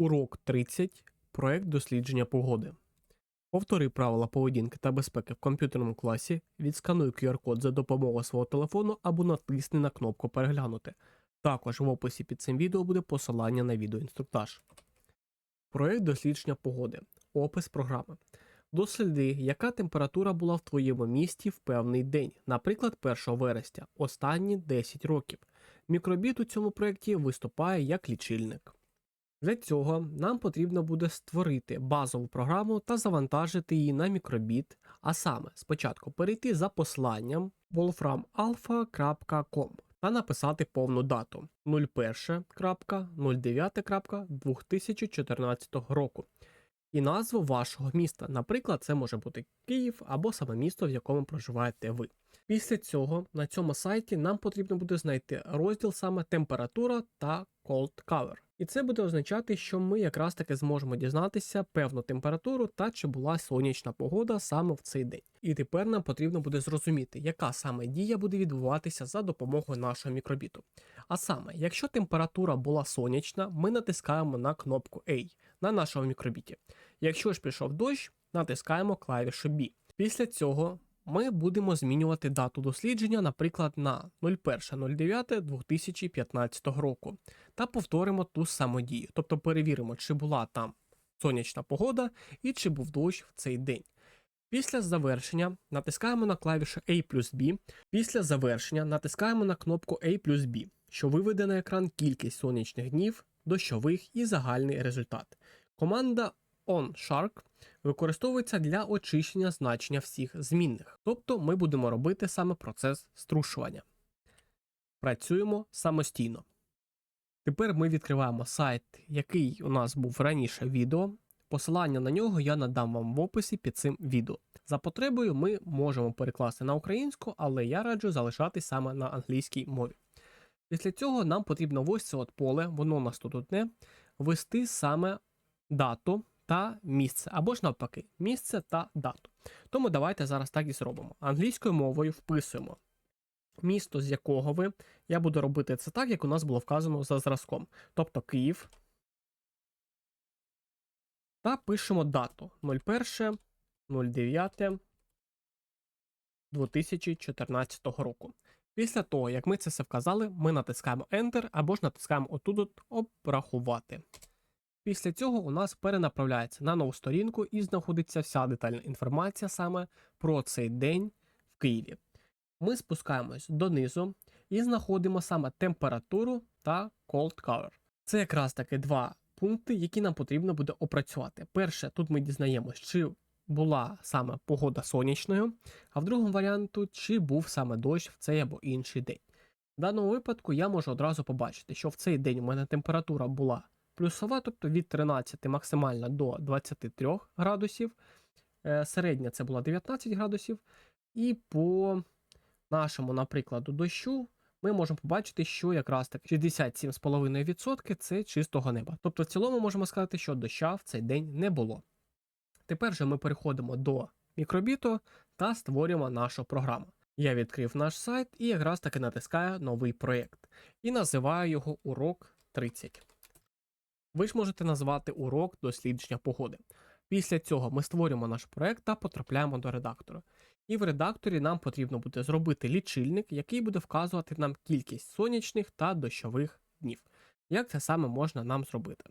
Урок 30. Проект дослідження погоди. Повтори правила поведінки та безпеки в комп'ютерному класі, відскануй QR-код за допомогою свого телефону або натисни на кнопку Переглянути. Також в описі під цим відео буде посилання на відеоінструктаж. Проект дослідження погоди. Опис програми. Досліди, яка температура була в твоєму місті в певний день, наприклад, 1 вересня, останні 10 років. Мікробіт у цьому проєкті виступає як лічильник. Для цього нам потрібно буде створити базову програму та завантажити її на мікробіт, а саме спочатку перейти за посиланням wolframalpha.com та написати повну дату 01.09.2014 року і назву вашого міста. Наприклад, це може бути Київ або саме місто, в якому проживаєте ви. Після цього на цьому сайті нам потрібно буде знайти розділ саме температура та cold cover. І це буде означати, що ми якраз таки зможемо дізнатися певну температуру та чи була сонячна погода саме в цей день. І тепер нам потрібно буде зрозуміти, яка саме дія буде відбуватися за допомогою нашого мікробіту. А саме, якщо температура була сонячна, ми натискаємо на кнопку A на нашому мікробіті. Якщо ж пішов дощ, натискаємо клавішу B. Після цього ми будемо змінювати дату дослідження, наприклад, на 01.09.2015 року, та повторимо ту саму дію, тобто перевіримо, чи була там сонячна погода і чи був дощ в цей день. Після завершення натискаємо на клавішу A плюс B. Після завершення натискаємо на кнопку A плюс B, що виведе на екран кількість сонячних днів, дощових і загальний результат. Команда OnShark використовується для очищення значення всіх змінних. Тобто ми будемо робити саме процес струшування. Працюємо самостійно. Тепер ми відкриваємо сайт, який у нас був раніше відео. Посилання на нього я надам вам в описі під цим відео. За потребою ми можемо перекласти на українську, але я раджу залишатись саме на англійській мові. Після цього нам потрібно ось це от поле, воно у нас тут одне, ввести саме дату та місце, або ж навпаки, місце та дату. Тому давайте зараз так і зробимо. Англійською мовою вписуємо місто, з якого ви. Я буду робити це так, як у нас було вказано за зразком. Тобто Київ. Та пишемо дату 01, 09 2014 року. Після того, як ми це все вказали, ми натискаємо Enter або ж натискаємо отут обрахувати. Після цього у нас перенаправляється на нову сторінку і знаходиться вся детальна інформація саме про цей день в Києві. Ми спускаємось донизу і знаходимо саме температуру та cold cover. Це якраз таки два пункти, які нам потрібно буде опрацювати. Перше, тут ми дізнаємось, чи була саме погода сонячною, а в другому варіанту, чи був саме дощ в цей або інший день. В даному випадку я можу одразу побачити, що в цей день у мене температура була плюсова, тобто від 13 максимально до 23 градусів. Е, Середня це була 19 градусів. І по нашому, наприклад, дощу ми можемо побачити, що якраз так 67,5% це чистого неба. Тобто, в цілому можемо сказати, що доща в цей день не було. Тепер же ми переходимо до мікробіту та створюємо нашу програму. Я відкрив наш сайт і якраз таки натискаю новий проєкт і називаю його урок 30. Ви ж можете назвати урок дослідження погоди. Після цього ми створюємо наш проект та потрапляємо до редактора. І в редакторі нам потрібно буде зробити лічильник, який буде вказувати нам кількість сонячних та дощових днів. Як це саме можна нам зробити?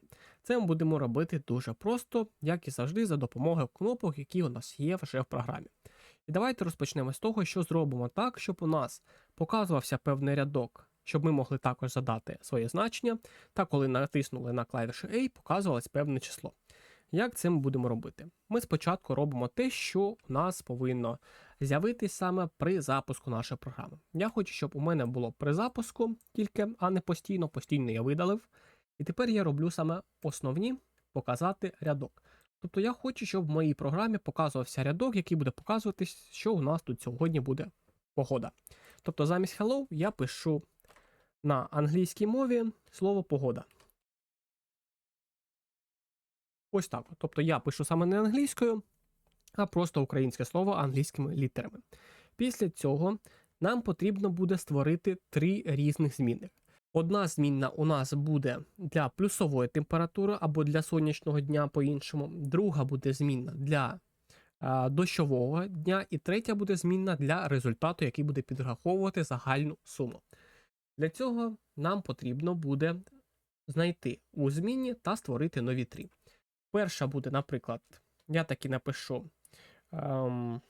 Це ми будемо робити дуже просто, як і завжди, за допомогою кнопок, які у нас є вже в програмі. І давайте розпочнемо з того, що зробимо так, щоб у нас показувався певний рядок, щоб ми могли також задати своє значення, та коли натиснули на клавішу A, показувалось певне число. Як це ми будемо робити? Ми спочатку робимо те, що у нас повинно з'явитись саме при запуску нашої програми. Я хочу, щоб у мене було при запуску тільки, а не постійно, постійно я видалив. І тепер я роблю саме основні показати рядок. Тобто я хочу, щоб в моїй програмі показувався рядок, який буде показуватись, що у нас тут сьогодні буде погода. Тобто замість hello я пишу на англійській мові слово погода. Ось так. Тобто я пишу саме не англійською, а просто українське слово англійськими літерами. Після цього нам потрібно буде створити три різних змінних. Одна змінна у нас буде для плюсової температури або для сонячного дня по-іншому, друга буде змінна для а, дощового дня, і третя буде змінна для результату, який буде підраховувати загальну суму. Для цього нам потрібно буде знайти у змінні та створити нові три. Перша буде, наприклад, я так і напишу. Ем,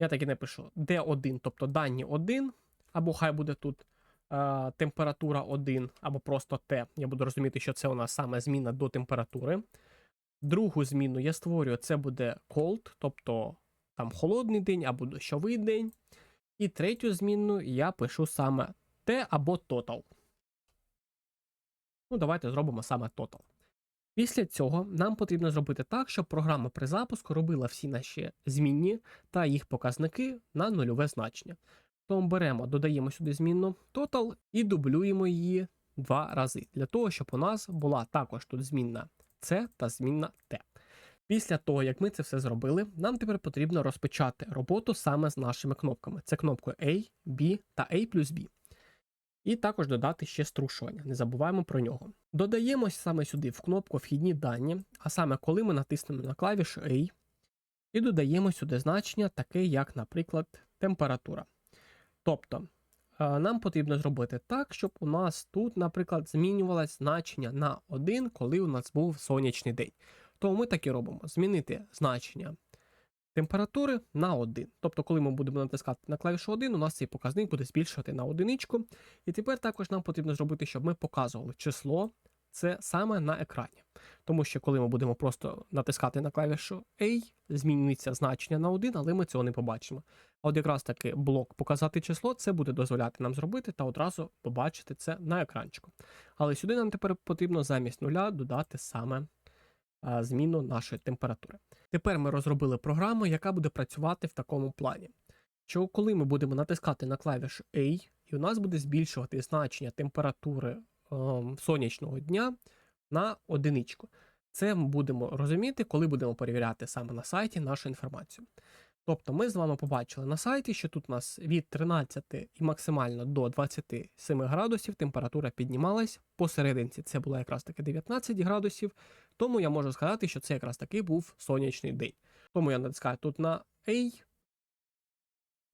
я так і напишу D1, тобто дані 1, або хай буде тут е, температура 1, або просто T. Я буду розуміти, що це у нас саме зміна до температури. Другу зміну я створюю, це буде cold, тобто там холодний день або дощовий день. І третю зміну я пишу саме T або total. Ну, давайте зробимо саме total. Після цього нам потрібно зробити так, щоб програма при запуску робила всі наші змінні та їх показники на нульове значення. Тому беремо, додаємо сюди змінну total і дублюємо її два рази, для того, щоб у нас була також тут змінна C та змінна T. Після того, як ми це все зробили, нам тепер потрібно розпочати роботу саме з нашими кнопками. Це кнопкою A, B та A плюс B. І також додати ще струшування, не забуваємо про нього. Додаємо саме сюди в кнопку Вхідні дані, а саме коли ми натиснемо на клавішу A, і додаємо сюди значення, таке як, наприклад, температура. Тобто е, нам потрібно зробити так, щоб у нас тут, наприклад, змінювалось значення на 1, коли у нас був сонячний день. Тому ми так і робимо: змінити значення температури на 1. Тобто, коли ми будемо натискати на клавішу 1, у нас цей показник буде збільшувати на одиничку. І тепер також нам потрібно зробити, щоб ми показували число. Це саме на екрані. Тому що коли ми будемо просто натискати на клавішу A, зміниться значення на 1, але ми цього не побачимо. А от якраз таки блок показати число, це буде дозволяти нам зробити та одразу побачити це на екранчику. Але сюди нам тепер потрібно замість нуля додати саме зміну нашої температури. Тепер ми розробили програму, яка буде працювати в такому плані. Що коли ми будемо натискати на клавішу A, і у нас буде збільшувати значення температури ем, сонячного дня на одиничку. Це ми будемо розуміти, коли будемо перевіряти саме на сайті нашу інформацію. Тобто ми з вами побачили на сайті, що тут у нас від 13 і максимально до 27 градусів температура піднімалась. Посерединці це було якраз таки 19 градусів, тому я можу сказати, що це якраз таки був сонячний день. Тому я натискаю тут на A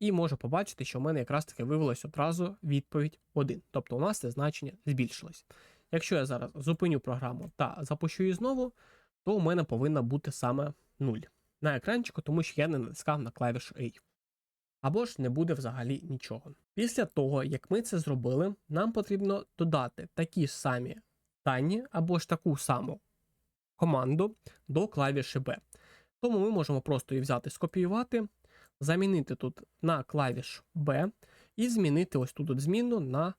і можу побачити, що в мене якраз таки вивелось одразу відповідь 1. Тобто у нас це значення збільшилось. Якщо я зараз зупиню програму та запущу її знову, то у мене повинна бути саме 0 на екранчику, тому що я не натискав на клавішу A. Або ж не буде взагалі нічого. Після того, як ми це зробили, нам потрібно додати такі самі дані або ж таку саму команду до клавіші B. Тому ми можемо просто її взяти, скопіювати, замінити тут на клавіш B і змінити ось тут от зміну на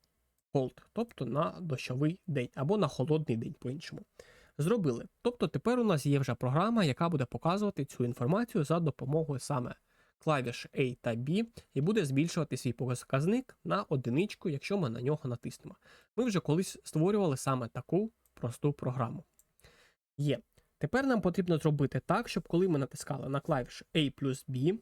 cold, тобто на дощовий день або на холодний день по-іншому. Зробили. Тобто тепер у нас є вже програма, яка буде показувати цю інформацію за допомогою саме клавіш A та B, і буде збільшувати свій показник на одиничку, якщо ми на нього натиснемо. Ми вже колись створювали саме таку просту програму. Є. Тепер нам потрібно зробити так, щоб коли ми натискали на клавіш A плюс B,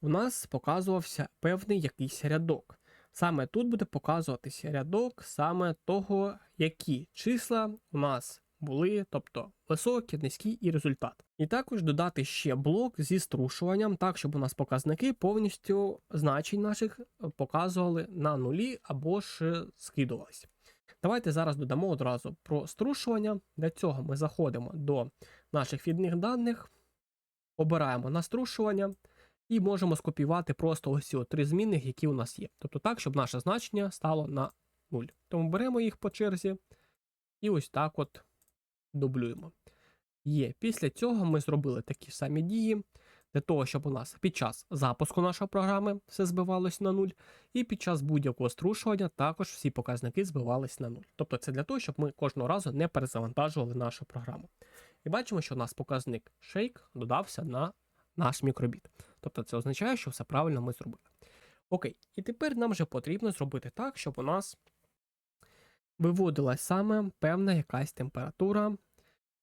у нас показувався певний якийсь рядок. Саме тут буде показуватися рядок саме того, які числа у нас були, тобто високі, низькі і результат. І також додати ще блок зі струшуванням, так, щоб у нас показники повністю значень наших показували на нулі або ж скидувалися. Давайте зараз додамо одразу про струшування. Для цього ми заходимо до наших вхідних даних, обираємо на струшування і можемо скопіювати просто ось ці три змінних, які у нас є. Тобто так, щоб наше значення стало на 0. Тому беремо їх по черзі і ось так от дублюємо. Є. Після цього ми зробили такі самі дії для того, щоб у нас під час запуску нашої програми все збивалось на 0, і під час будь-якого струшування також всі показники збивались на 0. Тобто це для того, щоб ми кожного разу не перезавантажували нашу програму. І бачимо, що у нас показник shake додався на наш мікробіт. Тобто це означає, що все правильно ми зробили. Окей, і тепер нам вже потрібно зробити так, щоб у нас виводилась саме певна якась температура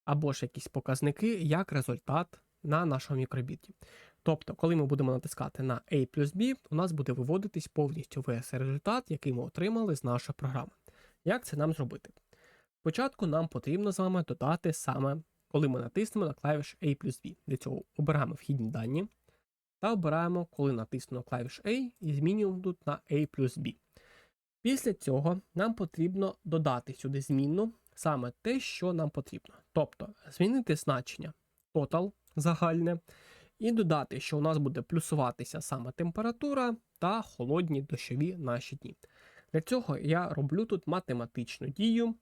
або ж якісь показники як результат на нашому мікробіті. Тобто, коли ми будемо натискати на A плюс B, у нас буде виводитись повністю весь результат, який ми отримали з нашої програми. Як це нам зробити? Спочатку нам потрібно з вами додати саме, коли ми натиснемо на клавіш A плюс B. Для цього обираємо вхідні дані та обираємо, коли натиснемо клавіш A і змінюємо тут на A плюс B. Після цього нам потрібно додати сюди змінну саме те, що нам потрібно. Тобто змінити значення total загальне, і додати, що у нас буде плюсуватися саме температура та холодні дощові наші дні. Для цього я роблю тут математичну дію,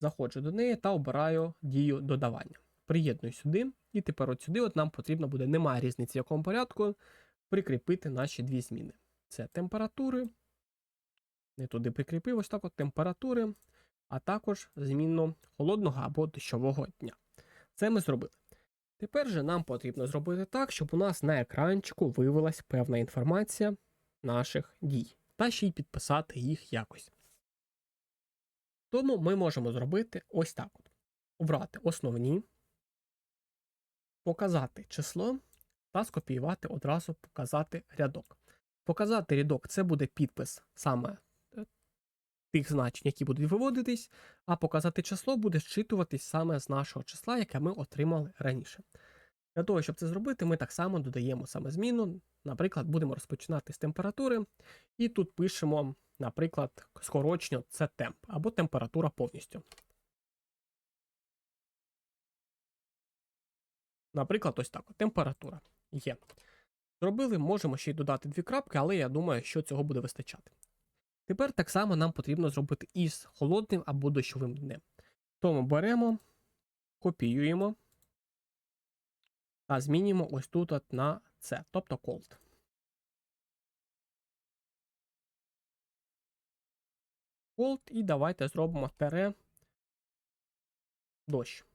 заходжу до неї та обираю дію додавання. Приєдную сюди, і тепер от сюди от нам потрібно буде, немає різниці в якому порядку, прикріпити наші дві зміни. Це температури. Не туди прикріпив ось так от температури, а також змінну холодного або дощового дня. Це ми зробили. Тепер же нам потрібно зробити так, щоб у нас на екранчику виявилась певна інформація наших дій, та ще й підписати їх якось. Тому ми можемо зробити ось так: от. обрати основні, показати число та скопіювати одразу показати рядок. Показати рядок це буде підпис саме тих значень, які будуть виводитись, а показати число буде зчитуватись саме з нашого числа, яке ми отримали раніше. Для того, щоб це зробити, ми так само додаємо саме зміну. Наприклад, будемо розпочинати з температури, і тут пишемо, наприклад, скорочення це темп або температура повністю. Наприклад, ось так: температура є. Зробили, можемо ще й додати дві крапки, але я думаю, що цього буде вистачати. Тепер так само нам потрібно зробити із холодним або дощовим днем. Тому беремо, копіюємо та змінюємо ось тут от на це, тобто cold. Cold і давайте зробимо тере дощ.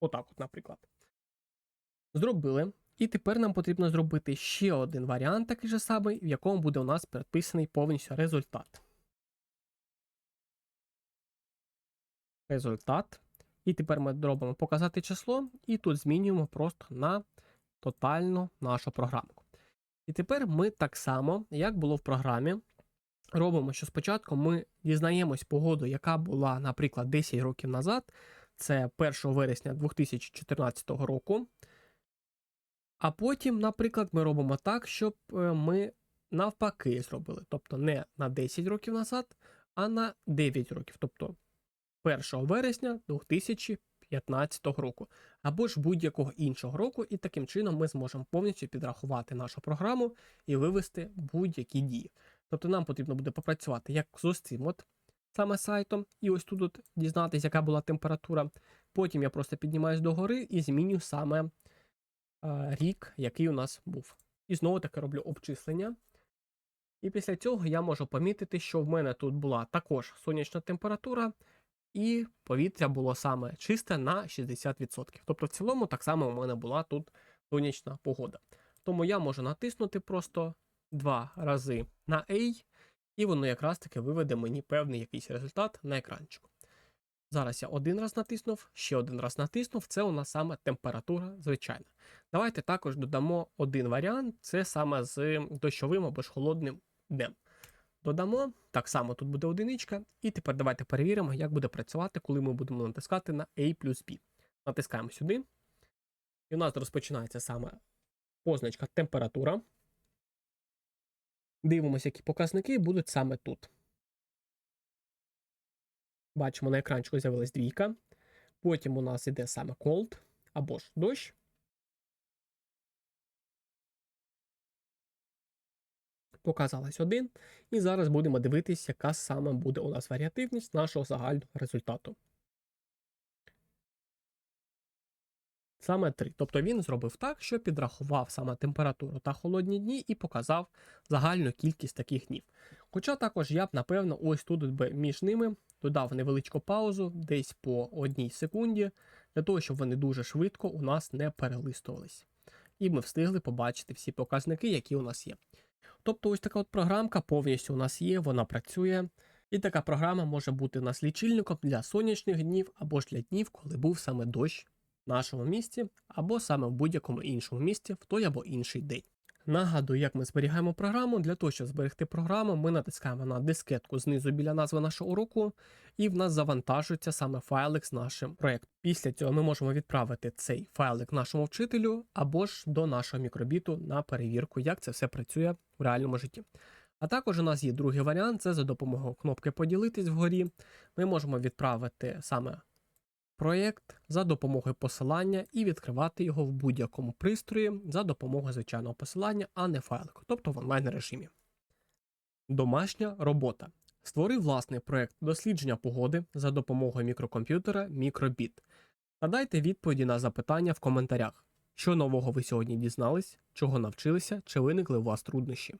Отак, от, наприклад. Зробили. І тепер нам потрібно зробити ще один варіант, такий же самий, в якому буде у нас передписаний повністю результат. Результат. І тепер ми робимо показати число, і тут змінюємо просто на тотальну нашу програмку. І тепер ми так само, як було в програмі, робимо, що спочатку ми дізнаємось погоду, яка була, наприклад, 10 років назад, це 1 вересня 2014 року. А потім, наприклад, ми робимо так, щоб е, ми навпаки зробили. Тобто не на 10 років назад, а на 9 років. Тобто 1 вересня 2015 року, або ж будь-якого іншого року, і таким чином ми зможемо повністю підрахувати нашу програму і вивести будь-які дії. Тобто нам потрібно буде попрацювати як з ось цим от саме сайтом, і ось тут от дізнатися, яка була температура. Потім я просто піднімаюсь догори і зміню саме рік, який у нас був. І знову таки роблю обчислення. І після цього я можу помітити, що в мене тут була також сонячна температура, і повітря було саме чисте на 60%. Тобто, в цілому, так само у мене була тут сонячна погода. Тому я можу натиснути просто два рази на A, і воно якраз таки виведе мені певний якийсь результат на екранчику. Зараз я один раз натиснув, ще один раз натиснув, це у нас саме температура звичайна. Давайте також додамо один варіант, це саме з дощовим або ж холодним днем. Додамо, так само тут буде одиничка. І тепер давайте перевіримо, як буде працювати, коли ми будемо натискати на A плюс B. Натискаємо сюди. І у нас розпочинається саме позначка температура. Дивимося, які показники будуть саме тут. Бачимо, на екранчику з'явилась двійка. Потім у нас іде саме cold або ж дощ. показалась один. І зараз будемо дивитися, яка саме буде у нас варіативність нашого загального результату. Саме 3. Тобто він зробив так, що підрахував саме температуру та холодні дні і показав загальну кількість таких днів. Хоча також я б, напевно, ось тут би між ними додав невеличку паузу, десь по одній секунді, для того, щоб вони дуже швидко у нас не перелистувались. І ми встигли побачити всі показники, які у нас є. Тобто, ось така от програмка повністю у нас є, вона працює. І така програма може бути у нас лічильником для сонячних днів або ж для днів, коли був саме дощ нашому місці або саме в будь-якому іншому місці в той або інший день. Нагадую, як ми зберігаємо програму. Для того, щоб зберегти програму, ми натискаємо на дискетку знизу біля назви нашого уроку, і в нас завантажується саме файлик з нашим проєктом. Після цього ми можемо відправити цей файлик нашому вчителю або ж до нашого мікробіту на перевірку, як це все працює в реальному житті. А також у нас є другий варіант це за допомогою кнопки Поділитись вгорі. Ми можемо відправити саме проєкт за допомогою посилання і відкривати його в будь-якому пристрої за допомогою звичайного посилання, а не файлику, тобто в онлайн режимі. Домашня робота. Створи власний проєкт дослідження погоди за допомогою мікрокомп'ютера Мікробіт. Надайте відповіді на запитання в коментарях, що нового ви сьогодні дізнались, чого навчилися, чи виникли у вас труднощі.